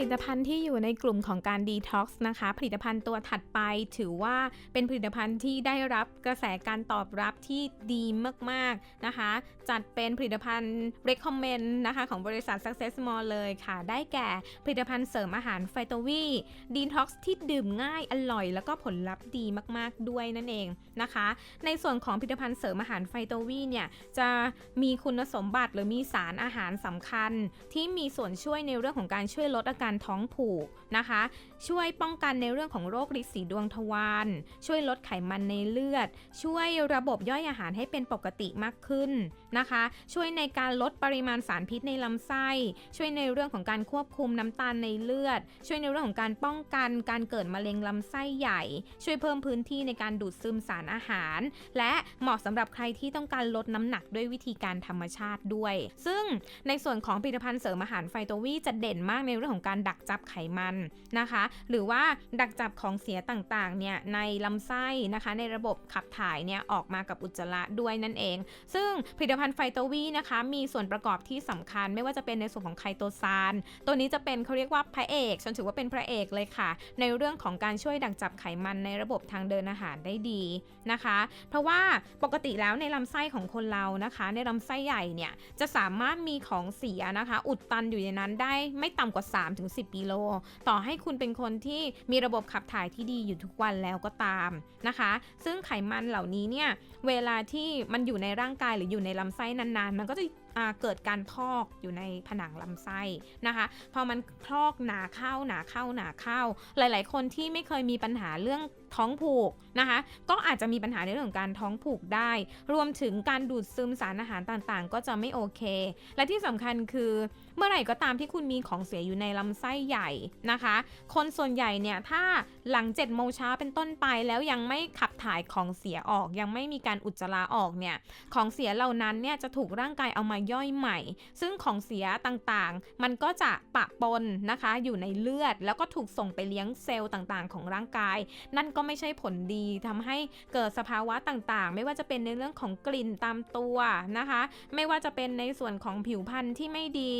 ลิตภัณฑ์ที่อยู่ในกลุ่มของการดีท็อกซ์นะคะ ผลิตภัณฑ์ตัวถัดไปถือว่าเป็นผลิตภัณฑ์ที่ได้รับกระแสการตอบรับที่ดีมากๆนะคะ จัดเป็นผลิตภัณฑ์ recommend นะคะของบริษัท Success Mall เลยค่ะ ได้แก่ผลิตภัณฑ์เสริมอาหารไฟโตวีดีท็อกซ์ที่ดื่มง่ายอร่อย แล้วก็ผลลัพธ์ดีมากๆด้วยนั่นเองนะคะ ในส่วนของผลิตภัณฑ์เสริมอาหารไฟโตวีเนี่ยจะมีคุณสมบัติหรือมีสารอาหารสำคัญ ที่มีส่วนช่วยในเรื่องของการช่วยลดอาการท้องผูกนะคะ ช่วยป้องกันในเรื่องของโรคริดสีดวงทวารช่วยลดไขมันในเลือด ช่วยระบบย่อยอาหารให้เป็นปกติมากขึ้นนะคะ ช่วยในการลดปริมาณสารพิษในลำไส้ ช่วยในเรื่องของการควบคุมน้ำตาลในเลือด ช่วยในเรื่องของการป้องกันการเกิดมะเร็งลำไส้ใหญ่ ช่วยเพิ่มพื้นที่ในการดูดซึมสารอาหาร และเหมาะสำหรับใครที่ต้องการลดน้ำหนักด้วยวิธีการธรรมชาติด้วย ซึ่งในส่วนของผลิตภัณฑ์เสริมอาหารไฟโตวีจะเด่นมากในเรื่องของการดักจับไขมันนะคะ หรือว่าดักจับของเสียต่างๆเนี่ยในลำไส้นะคะในระบบขับถ่ายเนี่ยออกมากับอุจจาระด้วยนั่นเอง ซึ่งผลิตภัณฑ์ไฟโตวีนะคะ มีส่วนประกอบที่สำคัญ ไม่ว่าจะเป็นในส่วนของไคโตซานตัวนี้จะเป็นเขาเรียกว่าพระเอกฉันถือว่าเป็นพระเอกเลยค่ะ ในเรื่องของการช่วยดักจับไขมันในระบบทางเดินอาหารได้ดีนะคะ เพราะว่าปกติแล้วในลำไส้ของคนเรานะคะ ในลำไส้ใหญ่เนี่ยจะสามารถมีของเสียนะคะ อุดตันอยู่ในนั้นได้ไม่ต่ำกว่า3-4ถึง3-10 กิโล ต่อให้คุณเป็นคนที่มีระบบขับถ่ายที่ดีอยู่ทุกวันแล้วก็ตามนะคะ ซึ่งไขมันเหล่านี้เนี่ย เวลาที่มันอยู่ในร่างกายหรืออยู่ในลำไส้นานๆ มันก็จะเกิดการพอกอยู่ในผนังลำไส้นะคะ พอมันพอกหนาเข้าหนาเข้าหนาเข้า หลายๆ คนที่ไม่เคยมีปัญหาเรื่องท้องผูกนะคะ ก็อาจจะมีปัญหาในเรื่องของการท้องผูกได้ รวมถึงการดูดซึมสารอาหารต่างๆ ก็จะไม่โอเค และที่สำคัญคือเมื่อไหร่ก็ตามที่คุณมีของเสียอยู่ในลำไส้ใหญ่นะคะ คนส่วนใหญ่เนี่ยถ้าหลัง7จ็ดโมงเช้าเป็นต้นไปแล้วยังไม่ขับถ่ายของเสียออก ยังไม่มีการอุจจาระออกเนี่ยของเสียเหล่านั้นเนี่ยจะถูกร่างกายเอามาย่อยใหม่ ซึ่งของเสียต่างๆ มันก็จะปะปนนะคะอยู่ในเลือด แล้วก็ถูกส่งไปเลี้ยงเซลล์ต่างๆ ของร่างกาย นั่นก็ก็ไม่ใช่ผลดีทำให้เกิดสภาวะต่างๆ ไม่ว่าจะเป็นในเรื่องของกลิ่นตามตัวนะคะ ไม่ว่าจะเป็นในส่วนของผิวพรรณที่ไม่ดี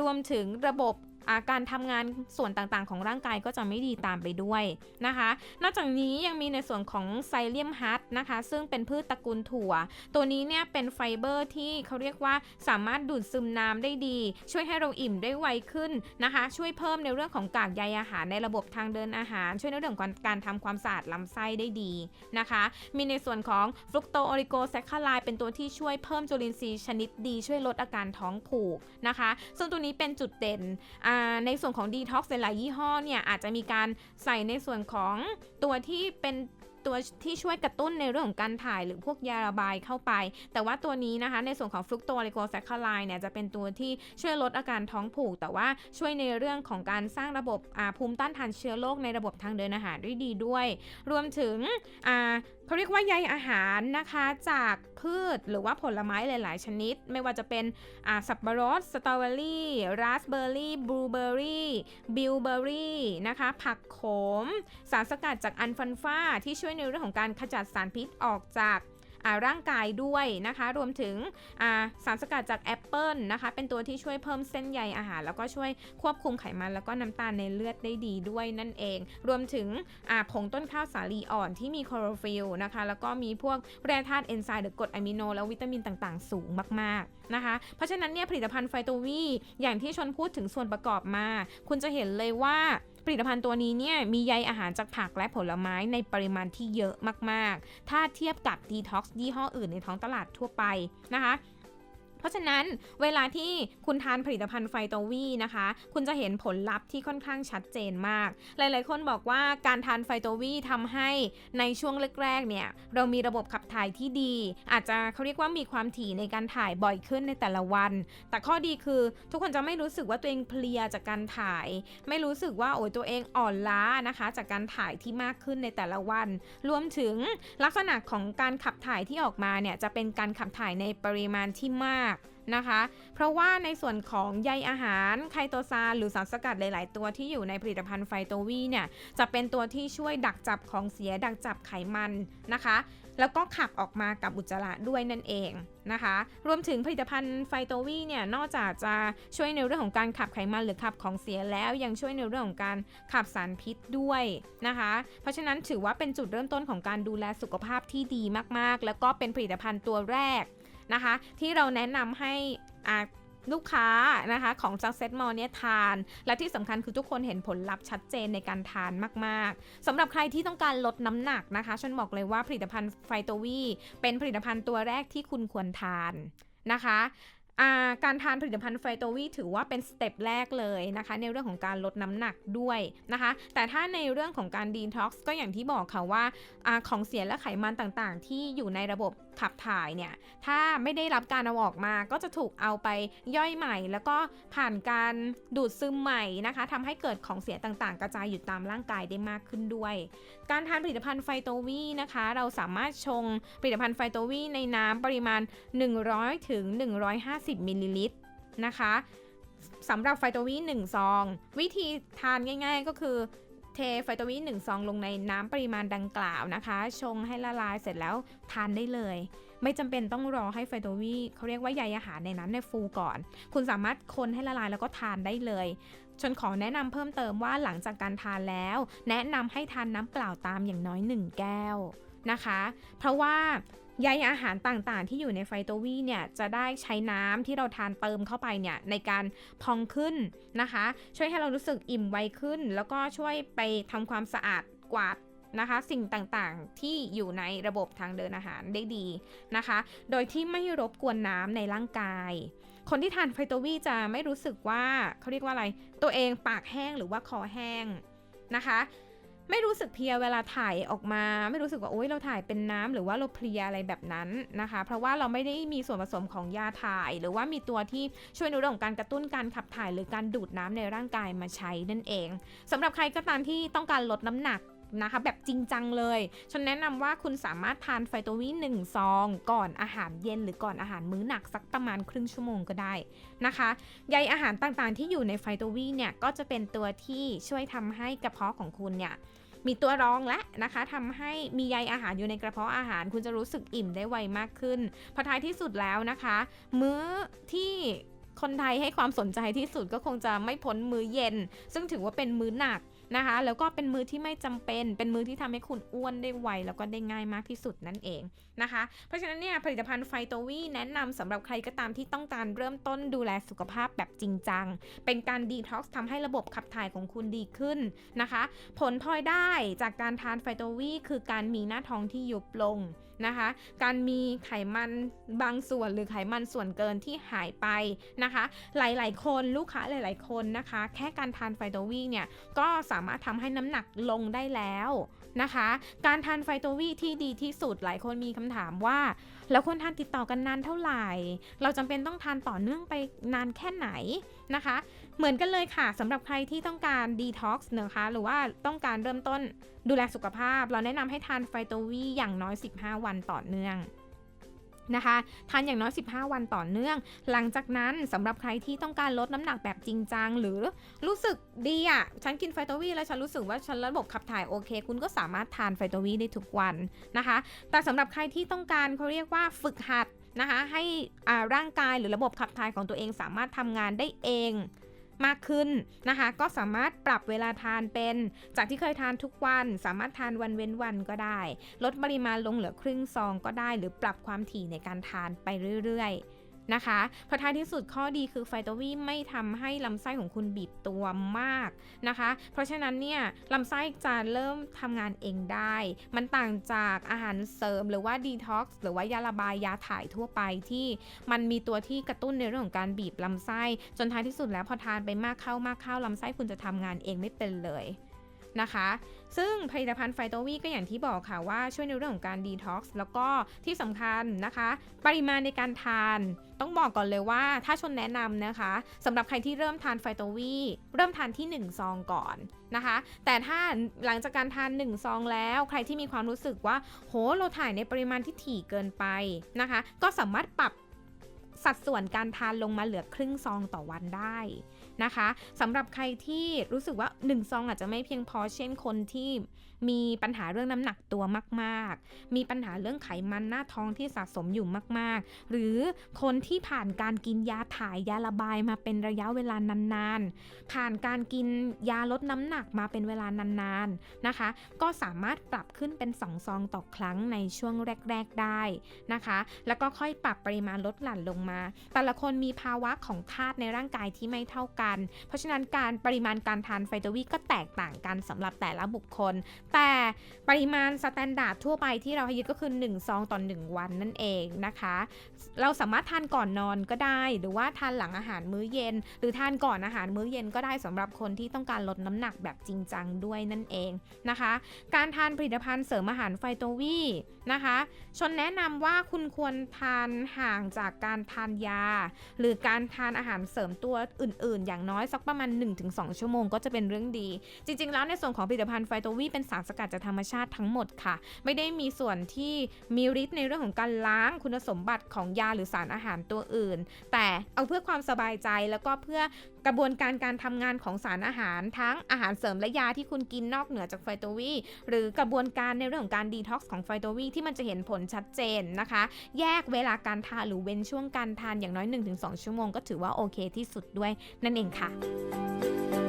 รวมถึงระบบาการทำงานส่วนต่างๆ ของร่างกายก็จะไม่ดีตามไปด้วยนะคะ นอกจากนี้ยังมีในส่วนของไซเลียมฮัตนะคะ ซึ่งเป็นพืชตระกูลถั่ว ตัวนี้เนี่ยเป็นไฟเบอร์ที่เขาเรียกว่าสามารถดูดซึมน้ำได้ดี ช่วยให้เราอิ่มได้ไวขึ้นนะคะ ช่วยเพิ่มในเรื่องของกากใยอาหารในระบบทางเดินอาหาร ช่วยในเรื่องของการทำความสะอาดลำไส้ได้ดีนะคะ มีในส่วนของฟรุกโตโอริโกแซคคาไลเป็นตัวที่ช่วยเพิ่มจุลินทรีย์ชนิดดี ช่วยลดอาการท้องผูกนะคะ ซึ่งตัวนี้เป็นจุดเด่นอ่าในส่วนของ Detox หลายยี่ห้อเนี่ยอาจจะมีการใส่ในส่วนของตัวที่เป็นตัวที่ช่วยกระตุ้นในเรื่องของการถ่ายหรือพวกยาระบายเข้าไป แต่ว่าตัวนี้นะคะในส่วนของฟลุกโตลิโกแซคคาไลเนี่ยจะเป็นตัวที่ช่วยลดอาการท้องผูก แต่ว่าช่วยในเรื่องของการสร้างระบบภูมิต้านทานเชื้อโรคในระบบทางเดินอาหารได้ดีด้วย รวมถึงเขาเรียกว่าใยอาหารนะคะจากพืชหรือว่าผลไม้หลาย ๆ ชนิด ไม่ว่าจะเป็นสับปะรดสตรอเบอรี่ราสเบอร์รี่บลูเบอร์รี่บิลเบอร์รี่นะคะผักโขม สารสกัดจากอันฟันฟ้าที่ช่วยในเรื่องของการขจัดสารพิษออกจาก ร่างกายด้วยนะคะ รวมถึงาสารสกัดจากแอปเปิลนะคะ เป็นตัวที่ช่วยเพิ่มเส้นใยอาหาร แล้วก็ช่วยควบคุมไขมัน แล้วก็น้ำตาลในเลือดได้ดีด้วยนั่นเอง รวมถึงผงต้นข้าวสาลีอ่อนที่มีคลอโรฟิลนะคะ แล้วก็มีพวกแร่ธาตุเอนไซม์หรือกรดอะมิโน และวิตามินต่างๆ สูงมากๆนะคะ เพราะฉะนั้นเนี่ยผลิตภัณฑ์ไฟโตวีอย่างที่ชนพูดถึงส่วนประกอบมา คุณจะเห็นเลยว่า ผลิตภัณฑ์ตัวนี้เนี่ยมีใยอาหารจากผักและผลไม้ในปริมาณที่เยอะมากๆ ถ้าเทียบกับ Detox ยี่ห้ออื่นในท้องตลาดทั่วไปนะคะ เพราะฉะนั้นเวลาที่คุณทานผลิตภัณฑ์ไฟโตวีนะคะ คุณจะเห็นผลลัพธ์ที่ค่อนข้างชัดเจนมาก หลายๆ คนบอกว่าการทานไฟโตวีทำให้ในช่วงแรกๆเนี่ยเรามีระบบขับถ่ายที่ดี อาจจะเขาเรียกว่ามีความถี่ในการถ่ายบ่อยขึ้นในแต่ละวัน แต่ข้อดีคือทุกคนจะไม่รู้สึกว่าตัวเองเพลียจากการถ่าย ไม่รู้สึกว่าโอ้ยตัวเองอ่อนล้านะคะ จากการถ่ายที่มากขึ้นในแต่ละวัน รวมถึงลักษณะของการขับถ่ายที่ออกมาเนี่ยจะเป็นการขับถ่ายในปริมาณที่มากนะคะ เพราะว่าในส่วนของใยอาหารไคโตซานหรือสารสกัดหลาย ๆ ตัวที่อยู่ในผลิตภัณฑ์ไฟโตวีเนี่ยจะเป็นตัวที่ช่วยดักจับของเสียดักจับไขมันนะคะ แล้วก็ขับออกมากับอุจจาระด้วยนั่นเองนะคะ รวมถึงผลิตภัณฑ์ไฟโตวีเนี่ยนอกจากจะช่วยในเรื่องของการขับไขมันหรือขับของเสียแล้วยังช่วยในเรื่องของการขับสารพิษด้วยนะคะ เพราะฉะนั้นถือว่าเป็นจุดเริ่มต้นของการดูแลสุขภาพที่ดีมาก ๆ แล้วก็เป็นผลิตภัณฑ์ตัวแรก นะคะ ที่เราแนะนำให้ลูกค้านะคะของ Success Mall เนี่ยทาน และที่สำคัญคือทุกคนเห็นผลลัพธ์ชัดเจนในการทานมาก ๆสำหรับใครที่ต้องการลดน้ำหนักนะคะฉันบอกเลยว่าผลิตภัณฑ์ไฟโตวีเป็นผลิตภัณฑ์ตัวแรกที่คุณควรทานนะคะ การทานผลิตภัณฑ์ไฟโตวีถือว่าเป็นสเต็ปแรกเลยนะคะ ในเรื่องของการลดน้ำหนักด้วยนะคะ แต่ถ้าในเรื่องของการดีท็อกซ์ก็อย่างที่บอกค่ะว่าอของเสียและไขมันต่างๆ ที่อยู่ในระบบขับถ่ายเนี่ยถ้าไม่ได้รับการเอาออกมาก็จะถูกเอาไปย่อยใหม่ แล้วก็ผ่านการดูดซึมใหม่นะคะทำให้เกิดของเสียต่างๆ กระจายอยู่ตามร่างกายได้มากขึ้นด้วย การทานผลิตภัณฑ์ไฟโตวีนะคะ เราสามารถชงผลิตภัณฑ์ไฟโตวีในน้ำปริมาณ 100ถึง150มิลลิลิตรนะคะสำหรับไฟโตวี1ซอง วิธีทานง่าย ๆ ก็คือเทไฟโตวี1ซองลงในน้ำปริมาณดังกล่าวนะคะ ชงให้ละลายเสร็จแล้วทานได้เลย ไม่จำเป็นต้องรอให้ไฟโตวีเขาเรียกว่าใยอาหารในนั้นในยฟูก่อน คุณสามารถคนให้ละลายแล้วก็ทานได้เลยชนขอแนะนำเพิ่มเติมว่าหลังจากการทานแล้ว แนะนำให้ทานน้ำเปล่าตามอย่างน้อย 1 แก้ว นะคะ เพราะว่าใยอาหารต่างๆ ที่อยู่ในไฟโตวีเนี่ยจะได้ใช้น้ำที่เราทานเติมเข้าไปเนี่ยในการพองขึ้นนะคะ ช่วยให้เรารู้สึกอิ่มไวขึ้น แล้วก็ช่วยไปทำความสะอาดกวาดนะคะสิ่งต่างๆที่อยู่ในระบบทางเดินอาหารได้ดีนะคะ โดยที่ไม่รบกวนน้ำในร่างกาย คนที่ทานไฟโตวีจะไม่รู้สึกว่าเขาเรียกว่าอะไร ตัวเองปากแห้งหรือว่าคอแห้งนะคะ ไม่รู้สึกเพลียเวลาถ่ายออกมา ไม่รู้สึกว่าโอ๊ยเราถ่ายเป็นน้ำหรือว่าเราเพลียอะไรแบบนั้นนะคะ เพราะว่าเราไม่ได้มีส่วนผสมของยาถ่าย หรือว่ามีตัวที่ช่วยในเรื่องของการกระตุ้นการขับถ่าย หรือการดูดน้ำในร่างกายมาใช้นั่นเองสำหรับใครก็ตามที่ต้องการลดน้ำหนักนะคะแบบจริงจังเลย ฉันแนะนำว่าคุณสามารถทานไฟโตวีหนึ่งซอง ก่อนอาหารเย็นหรือก่อนอาหารมื้อหนักสักประมาณครึ่งชั่วโมงก็ได้นะคะใยอาหารต่างๆ ที่อยู่ในไฟโตวีเนี่ยก็จะเป็นตัวที่ช่วยทำให้กระเพาะของคุณเนี่ย มีตัวรองและนะคะทำให้มีใยอาหารอยู่ในกระเพาะอาหาร คุณจะรู้สึกอิ่มได้ไวมากขึ้นพอท้ายที่สุดแล้วนะคะ มื้อที่คนไทยให้ความสนใจที่สุดก็คงจะไม่พ้นมื้อเย็น ซึ่งถือว่าเป็นมื้อหนัก นะคะ แล้วก็เป็นมื้อที่ไม่จำเป็น เป็นมื้อที่ทำให้คุณอ้วนได้ไวแล้วก็ได้ง่ายมากที่สุดนั่นเองนะคะ เพราะฉะนั้นเนี่ยผลิตภัณฑ์ไฟโตวีแนะนำสำหรับใครก็ตามที่ต้องการเริ่มต้นดูแลสุขภาพแบบจริงจัง เป็นการดีท็อกซ์ทำให้ระบบขับถ่ายของคุณดีขึ้นนะคะ ผลพลอยได้จากการทานไฟโตวีคือการมีหน้าท้องที่ยุบลง นะคะ การมีไขมันบางส่วนหรือไขมันส่วนเกินที่หายไปนะคะ หลายๆ คนลูกค้าหลาย ๆ คนนะคะ แค่การทานไฟโตวีเนี่ยก็สามารถทำให้น้ำหนักลงได้แล้ว นะคะ การทานไฟโตวีที่ดีที่สุดหลายคนมีคำถามว่า แล้วควรทานติดต่อกันนานเท่าไหร่ เราจำเป็นต้องทานต่อเนื่องไปนานแค่ไหนนะคะ เหมือนกันเลยค่ะสำหรับใครที่ต้องการดีท็อกซ์นะคะหรือว่าต้องการเริ่มต้นดูแลสุขภาพ เราแนะนำให้ทานไฟโตวีอย่างน้อย 15 วันต่อเนื่อง นะคะทานอย่างน้อย 15 วันต่อเนื่อง หลังจากนั้นสำหรับใครที่ต้องการลดน้ำหนักแบบจริงจังหรือรู้สึกดีอะฉันกินไฟโตวีแล้วฉันรู้สึกว่าฉันระบบขับถ่ายโอเค คุณก็สามารถทานไฟโตวีได้ทุกวันนะคะ แต่สำหรับใครที่ต้องการเขาเรียกว่าฝึกหัดนะคะให้อ่าร่างกายหรือระบบขับถ่ายของตัวเองสามารถทำงานได้เอง มากขึ้นนะคะ ก็สามารถปรับเวลาทานเป็น จากที่เคยทานทุกวัน สามารถทานวันเว้นวันก็ได้ ลดปริมาณลงเหลือครึ่งซองก็ได้ หรือปรับความถี่ในการทานไปเรื่อยๆ นะคะเพอท้ายที่สุดข้อดีคือไฟโตวีไม่ทำให้ลำไส้ของคุณบีบตัวมากนะคะ เพราะฉะนั้นเนี่ยลำไส้จะเริ่มทำงานเองได้ มันต่างจากอาหารเสริมหรือว่าดีท็อกซ์หรือว่ายาระบายยาถ่ายทั่วไปที่มันมีตัวที่กระตุ้นในเรื่องของการบีบลำไส้ จนท้ายที่สุดแล้วพอทานไปมากเข้ามากเข้าลำไส้คุณจะทำงานเองไม่เป็นเลย นะคะ ซึ่งผลิตภัณฑ์ไฟโตวีก็อย่างที่บอกค่ะว่าช่วยในเรื่องของการดีท็อกซ์แล้วก็ที่สำคัญนะคะ ปริมาณในการทาน ต้องบอกก่อนเลยว่าถ้าชนแนะนำนะคะสำหรับใครที่เริ่มทานไฟโตวีเริ่มทานที่ 1 ซองก่อนนะคะ แต่ถ้าหลังจากการทาน 1 ซองแล้วใครที่มีความรู้สึกว่า โหเราถ่ายในปริมาณที่ถี่เกินไปนะคะ ก็สามารถปรับสัดส่วนการทานลงมาเหลือครึ่งซองต่อวันได้ นะคะสำหรับใครที่รู้สึกว่า 1 ซองอาจจะไม่เพียงพอเช่นคนที่ มีปัญหาเรื่องน้ำหนักตัวมาก ๆ มีปัญหาเรื่องไขมันหน้าท้องที่สะสมอยู่มาก ๆ หรือคนที่ผ่านการกินยาถ่ายยาระบายมาเป็นระยะเวลานาน ๆ ผ่านการกินยาลดน้ำหนักมาเป็นเวลานาน ๆ นะคะ ก็สามารถปรับขึ้นเป็น2ซองต่อครั้งในช่วงแรก ๆ ได้นะคะ แล้วก็ค่อยปรับปริมาณลดหลั่นลงมา แต่ละคนมีภาวะของธาตุในร่างกายที่ไม่เท่ากัน เพราะฉะนั้นการปริมาณการทานไฟโตวีก็แตกต่างกันสำหรับแต่ละบุคคลแต่ปริมาณสแตนดาร์ดทั่วไปที่เราให้ยึดก็คือ1ซองต่อ1วันนั่นเองนะคะ เราสามารถทานก่อนนอนก็ได้ หรือว่าทานหลังอาหารมื้อเย็น หรือทานก่อนอาหารมื้อเย็นก็ได้สำหรับคนที่ต้องการลดน้ำหนักแบบจริงจังด้วยนั่นเองนะคะ การทานผลิตภัณฑ์เสริมอาหารไฟโตวีนะคะ ชนแนะนำว่าคุณควรทานห่างจากการทานยา หรือการทานอาหารเสริมตัวอื่น ๆ อย่างน้อยสักประมาณ 1-2 ชั่วโมงก็จะเป็นเรื่องดี จริง ๆ แล้วในส่วนของผลิตภัณฑ์ไฟโตวีเป็นสาารสกัดจากธรรมชาติทั้งหมดค่ะ ไม่ได้มีส่วนที่มีฤทธิ์ในเรื่องของการล้างคุณสมบัติของยาหรือสารอาหารตัวอื่น แต่เอาเพื่อความสบายใจแล้วก็เพื่อกระบวนการการทำงานของสารอาหารทั้งอาหารเสริมและยาที่คุณกินนอกเหนือจากไฟโตวีหรือกระบวนการในเรื่องของการดีท็อกซ์ของไฟโตวีที่มันจะเห็นผลชัดเจนนะคะ แยกเวลาการทานหรือเว้นช่วงการทานอย่างน้อย 1-2 ชั่วโมงก็ถือว่าโอเคที่สุดด้วยนั่นเองค่ะ